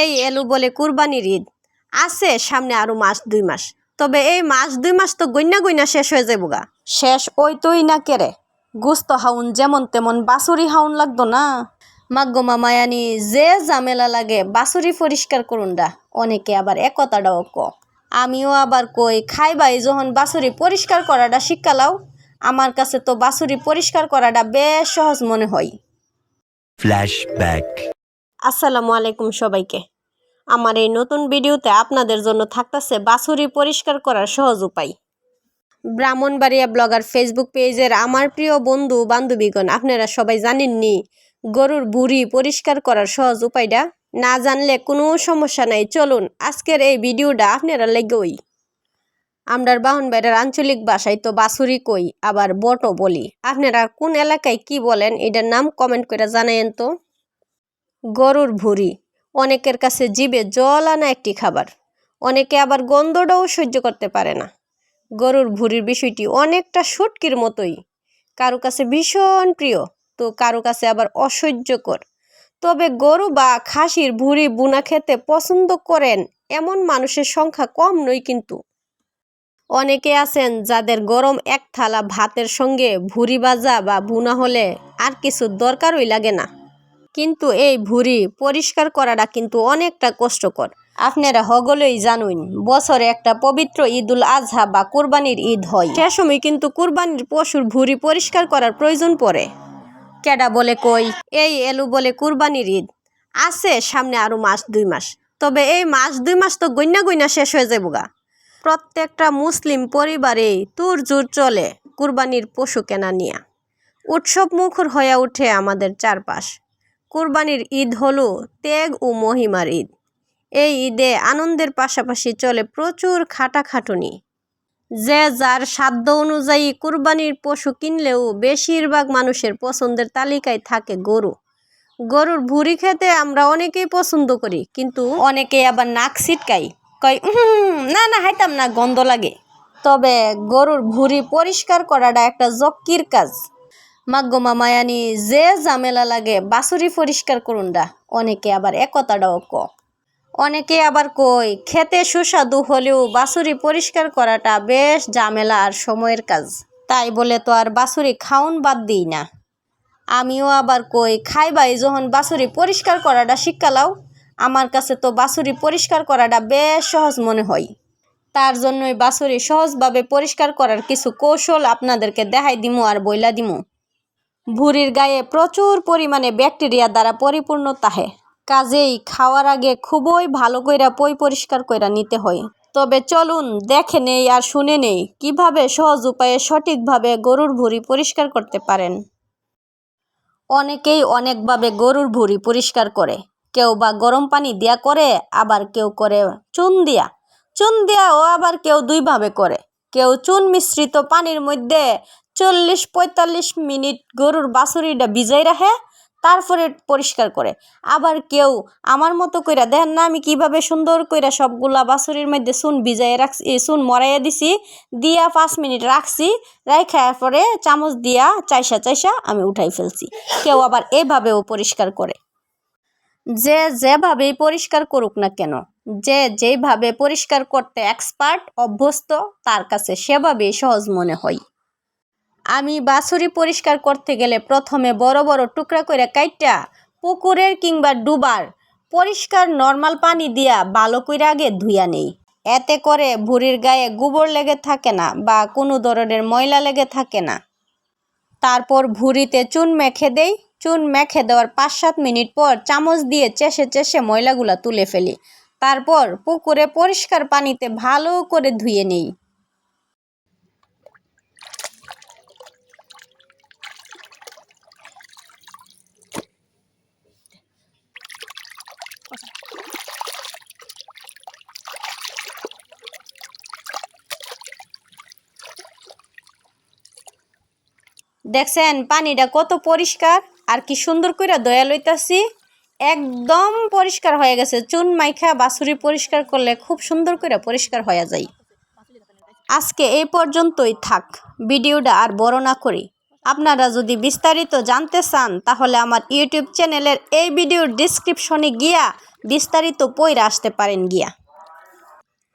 এই এলু বলে কুরবানির ঈদ। আছে সামনে আরও মাস দুই মাস। তবে এই মাস দুই মাস তো গইনা গইনা শেষ হয়ে যাব গা শেষ ওই তুই না কেরে। গুস্ত হাউন যেমন তেমন বাসুরি হাউন লাগতো না। মাগ্য মামায়ানি যে ঝামেলা লাগে বাসুরি পরিষ্কার করুন ডা। অনেকে আবার একতাটাও ক। আমিও আবার কই খাইবাই যখন বাসুরি পরিষ্কার করাটা শিক্ষালাও আমার কাছে তো বাসুরি পরিষ্কার করাটা বেশ সহজ মনে হয়। Flashback. আসসালামু আলাইকুম সবাইকে। আমার এই নতুন ভিডিওতে আপনাদের জন্য থাকতেছে বাছুরি পরিষ্কার করার সহজ উপায়। ব্রাহ্মণবাড়িয়া ব্লগার ফেসবুক পেজের আমার প্রিয় বন্ধু বান্ধবীগণ, আপনারা সবাই জানেননি গরুর বুড়ি পরিষ্কার করার সহজ উপায়টা? না জানলে কোনো সমস্যা নাই, চলুন আজকের এই ভিডিওটা আপনারা লেগেই। আমরার বাহনবাড়ির আঞ্চলিক ভাষায় তো বাছুরি কই, আবার বটো বলি। আপনারা কোন এলাকায় কি বলেন, এটার নাম কমেন্ট করে জানায়েন তো। গরুর ভুঁড়ি। অনেকের কাছে জিভে জল আনা একটি খাবার। অনেকে আবার গন্ধটাও সহ্য করতে পারে না। গরুর ভুঁড়ির বিষয়টি অনেকটা শুটকির মতোই। কারও কাছে ভীষণ প্রিয়, তো কারও কাছে আবার অসহ্যকর। তবে গরু বা খাসির ভুঁড়ি বুনা খেতে পছন্দ করেন এমন মানুষের সংখ্যা কম নয় কিন্তু। অনেকে আছেন যাদের গরম এক থালা ভাতের সঙ্গে ভুঁড়ি ভাজা বা বুনা হলে আর কিছু দরকারই লাগে না। কিন্তু এই ভুঁড়ি পরিষ্কার করাটা কিন্তু অনেকটা কষ্টকর। আপনারা হগলেই জানুন, বছরে একটা পবিত্র ঈদুল আজহা বা কুরবানির ঈদ হয়। সে সময় কিন্তু কুরবানির পশুর ভুঁড়ি পরিষ্কার করার প্রয়োজন পড়ে। কেডা বলে কই, এই এলু বলে কুরবানির ঈদ। আছে সামনে আরও মাস, দুই মাস। তবে এই মাস, দুই মাস তো গইনা গইনা শেষ হয়ে যাব গা প্রত্যেকটা মুসলিম পরিবারেই তুর জোর চলে কুরবানির পশু কেনা নিয়ে। উৎসব মুখর হয়ে ওঠে আমাদের চারপাশ। কুরবানির ঈদ হলো ত্যাগ ও মহিমার ঈদ। এই ঈদে আনন্দের পাশাপাশি চলে প্রচুর খাটাখাটুনি। যে যার সাধ্য অনুযায়ী কুরবানির পশু কিনলেও বেশিরভাগ মানুষের পছন্দের তালিকায় থাকে গরু। গরুর ভুঁড়ি খেতে আমরা অনেকেই পছন্দ করি কিন্তু অনেকে আবার নাক ছিটকাই কয় "উহুম, না না হাইতাম না গন্ধ লাগে। তবে গরুর ভুঁড়ি পরিষ্কার করাটা একটা জক্কির কাজ। মাগ্য মামায়ানি যে ঝামেলা লাগে, বাছুরি পরিষ্কার করুন ডা অনেকে আবার একতাটাও ক। অনেকে আবার কই, খেতে সুস্বাদু হলেও বাছুরি পরিষ্কার করাটা বেশ ঝামেলা আর সময়ের কাজ। তাই বলে তো আর বাছুরি খাউন বাদ দিই না। আমিও আবার কই, খাইবাই যখন বাছুরি পরিষ্কার করাটা শিক্ষালাও আমার কাছে তো বাছুরি পরিষ্কার করাটা বেশ সহজ মনে হয়। তার জন্যই বাছুরি সহজভাবে পরিষ্কার করার কিছু কৌশল আপনাদেরকে দেখাই দিমু আর বইলা দিমু। ভুঁড়ির গায়ে প্রচুর পরিমাণে ব্যাকটেরিয়া দ্বারা পরিপূর্ণ তাহে। কাজেই খাওয়ার আগে খুবই ভালো কইরা পই পরিষ্কার কইরা নিতে হয়। তবে চলুন দেখে নেই আর শুনে নেই কীভাবে সহজ উপায়ে সঠিকভাবে গরুর ভুঁড়ি পরিষ্কার করতে পারেন। অনেকেই অনেকভাবে গরুর ভুঁড়ি পরিষ্কার করে। কেউ বা গরম পানি দিয়া করে, আবার কেউ করে চুন দিয়া। চুন দিয়া ও আবার কেউ দুইভাবে করে। কেউ চুন মিশ্রিত পানির মধ্যে চল্লিশ পঁয়তাল্লিশ মিনিট গরুর বাছুরিটা ভিজাই রাখে, তারপরে পরিষ্কার করে। আবার কেউ আমার মতো কইরা, দেখেন না, আমি কীভাবে সুন্দর কইরা সবগুলা বাছুরির মধ্যে চুন ভিজাই রাখছি চুন মরাইয়া দিছি, দিয়া পাঁচ মিনিট রাখছি রাখার পরে চামচ দিয়া চাইসা চাইসা আমি উঠাই ফেলছি। কেউ আবার এভাবেও পরিষ্কার করে। যে যেভাবেই পরিষ্কার করুক না কেন, যে যেভাবে পরিষ্কার করতে এক্সপার্ট অভ্যস্ত, তার কাছে সেভাবেই সহজ মনে হয়। আমি বাছুরি পরিষ্কার করতে গেলে প্রথমে বড় বড় টুকরা করে কাইটা পুকুরের কিংবা ডুবার পরিষ্কার নর্মাল পানি দিয়া ভালো করে আগে ধুইয়া নেই। এতে করে ভুঁড়ির গায়ে গোবর লেগে থাকে না বা কোনো ধরনের ময়লা লেগে থাকে না। তারপর ভুঁড়িতে চুন মেখে দেই। চুন মেখে দেওয়ার পাঁচ সাত মিনিট পর চামচ দিয়ে চেষে চেষে ময়লাগুলা তুলে ফেলি। তারপর পুকুরে পরিষ্কার পানিতে ভালো করে ধুয়ে নেই। দেখছেন, পানিটা কত পরিষ্কার আর কি সুন্দর করে দয়া লইতাছি। একদম পরিষ্কার হয়ে গেছে। চুন মাইখা বাছুরি পরিষ্কার করলে খুব সুন্দর করে পরিষ্কার হয়ে যায়। আজকে এই পর্যন্তই থাক। ভিডিওটা আর বড় না করি। আপনারা যদি বিস্তারিত জানতে চান, তাহলে আমার ইউটিউব চ্যানেলের এই ভিডিওর ডিসক্রিপশনে গিয়া বিস্তারিত পইরা আসতে পারেন গিয়া।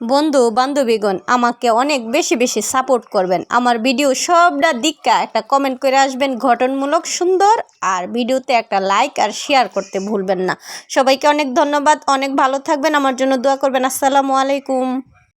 বন্ধু, বান্ধবীগণ, আমাকে অনেক বেশি বেশি সাপোর্ট করবেন। আমার ভিডিও সবটা দিকটা একটা কমেন্ট করে আসবেন ঘটনমূলক সুন্দর, আর ভিডিওতে একটা লাইক আর শেয়ার করতে ভুলবেন না। সবাইকে অনেক ধন্যবাদ, অনেক ভালো থাকবেন, আমার জন্য দোয়া করবেন। আসসালামু আলাইকুম।